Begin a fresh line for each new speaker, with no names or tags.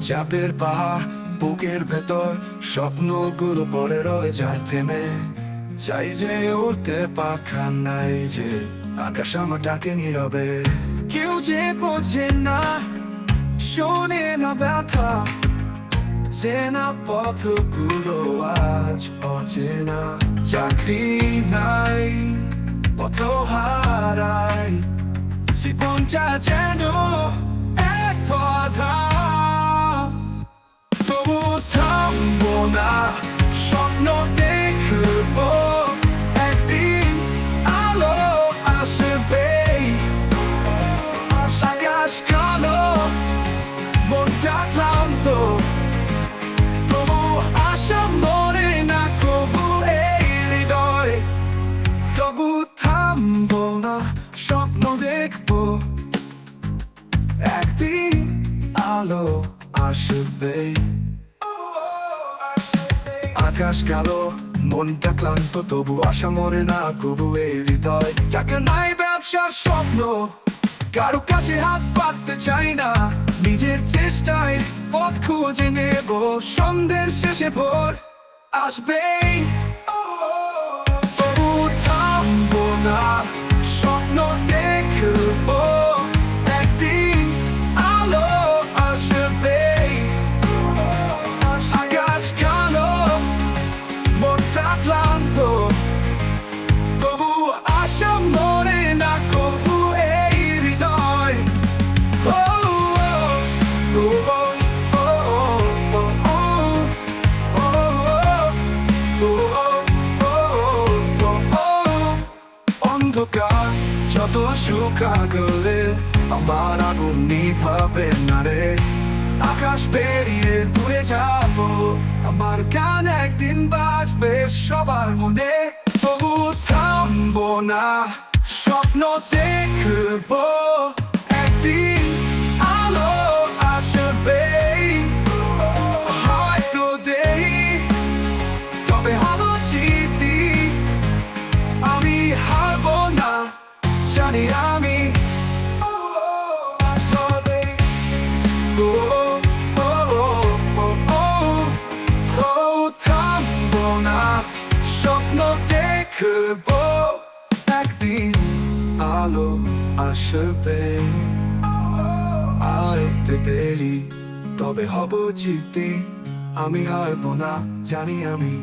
চাপের পাহাড় বুকের ভেতর স্বপ্ন স্বপ্নগুলো পড়ে রয়ে যায় থেমে। চাই যে উঠতে পাখা নাই যে আকাশ আমার ডাকে নীরবে। কেউ যে বোঝে না, শোনে না ব্যথা। চেনা পথগুলো আজ অচেনা। চাকরি নাই পথ হারাই। জীবনটা যেন একদিন আলো আসবে। আকাশ কালো, মনটা ক্লান্ত, তবু আশা মরে না কবু এই হৃদয়। টাকা নাই ব্যবসার স্বপ্ন, কারও কাছে হাত পাততে চাই না। নিজের চেষ্টায় পথ খুঁজে নেব, সন্ধ্যের শেষে ভোর আসবেই। যত শুকা গেলে আমার আগুন নিভাবে না রে। আকাশ পেরিয়ে দূরে যাব, আমার গান একদিন বাজবে সবার মনে। তবু থামবো না, স্বপ্ন দেখব জানি আমি থামবো না দেখব একদিন আলো আসবে আরেকটু দেরি তবে হব জিতি আমি হারবো না জানি আমি